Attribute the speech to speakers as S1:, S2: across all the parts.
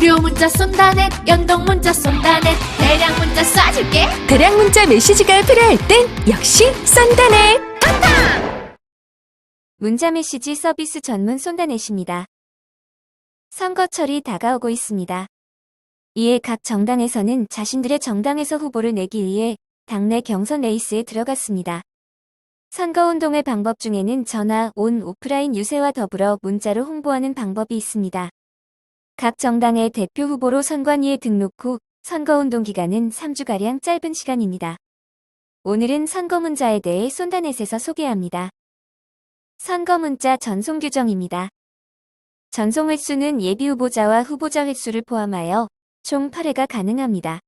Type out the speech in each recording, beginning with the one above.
S1: 무료 문자 쏜다네 연동 문자 쏜다네 대량 문자 쏴줄게
S2: 대량 문자 메시지가 필요할 땐 역시 썬다네. 문자 메시지 서비스 전문 쏜다넷입니다. 선거철이 다가오고 있습니다. 이에 각 정당에서는 자신들의 정당에서 후보를 내기 위해 당내 경선 레이스에 들어갔습니다. 선거운동의 방법 중에는 전화, 온, 오프라인 유세와 더불어 문자로 홍보하는 방법이 있습니다. 각 정당의 대표 후보로 선관위에 등록 후 선거운동 기간은 3주가량 짧은 시간입니다. 오늘은 선거문자에 대해 쏜다넷에서 소개합니다. 선거문자 전송 규정입니다. 전송 횟수는 예비 후보자와 후보자 횟수를 포함하여 총 8회가 가능합니다.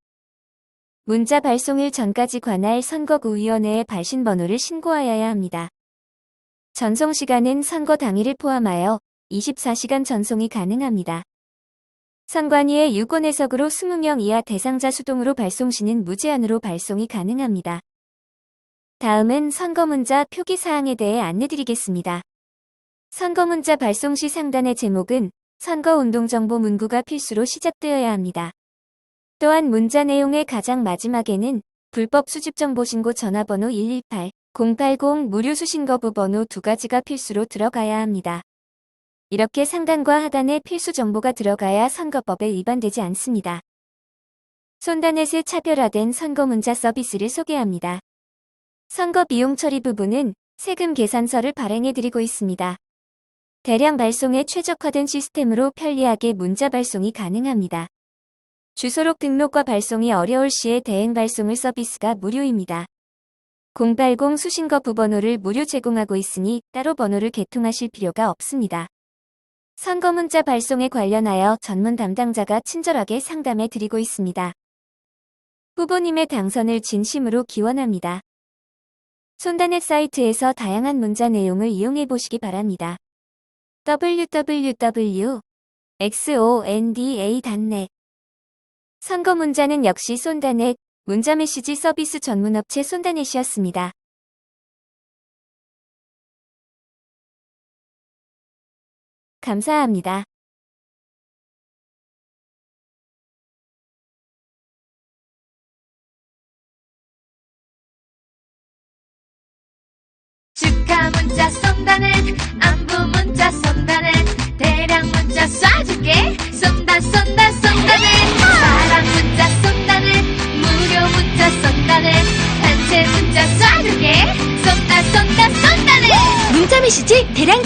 S2: 문자 발송일 전까지 관할 선거구위원회에 발신 번호를 신고하여야 합니다. 전송 시간은 선거 당일을 포함하여 24시간 전송이 가능합니다. 선관위의 유권 해석으로 20명 이하 대상자 수동으로 발송 시는 무제한으로 발송이 가능합니다. 다음은 선거문자 표기 사항에 대해 안내드리겠습니다. 선거문자 발송 시 상단의 제목은 선거운동정보 문구가 필수로 시작되어야 합니다. 또한 문자 내용의 가장 마지막에는 불법 수집정보신고 전화번호 118, 080 무료 수신거부 번호 두 가지가 필수로 들어가야 합니다. 이렇게 상단과 하단에 필수 정보가 들어가야 선거법에 위반되지 않습니다. 손다넷의 차별화된 선거문자 서비스를 소개합니다. 선거 비용 처리 부분은 세금 계산서를 발행해드리고 있습니다. 대량 발송에 최적화된 시스템으로 편리하게 문자 발송이 가능합니다. 주소록 등록과 발송이 어려울 시에 대행 발송을 서비스가 무료입니다. 080 수신거 부번호를 무료 제공하고 있으니 따로 번호를 개통하실 필요가 없습니다. 선거 문자 발송에 관련하여 전문 담당자가 친절하게 상담해 드리고 있습니다. 후보님의 당선을 진심으로 기원합니다. 손다넷 사이트에서 다양한 문자 내용을 이용해 보시기 바랍니다. www.xonda.net 선거 문자는 역시 손다넷 문자 메시지 서비스 전문업체 손다넷이었습니다. 감사합니다.
S1: 축하 문자 쏜다네 안부 문자 쏜다네 대량 문자 쏴줄게. 쏜다 쏜다 쏜다네 사랑 문자 쏜다네 무료 문자 쏜다네 단체 문자 쏴줄게. 쏜다 쏜다 쏜다네
S2: 문자 메시지 대량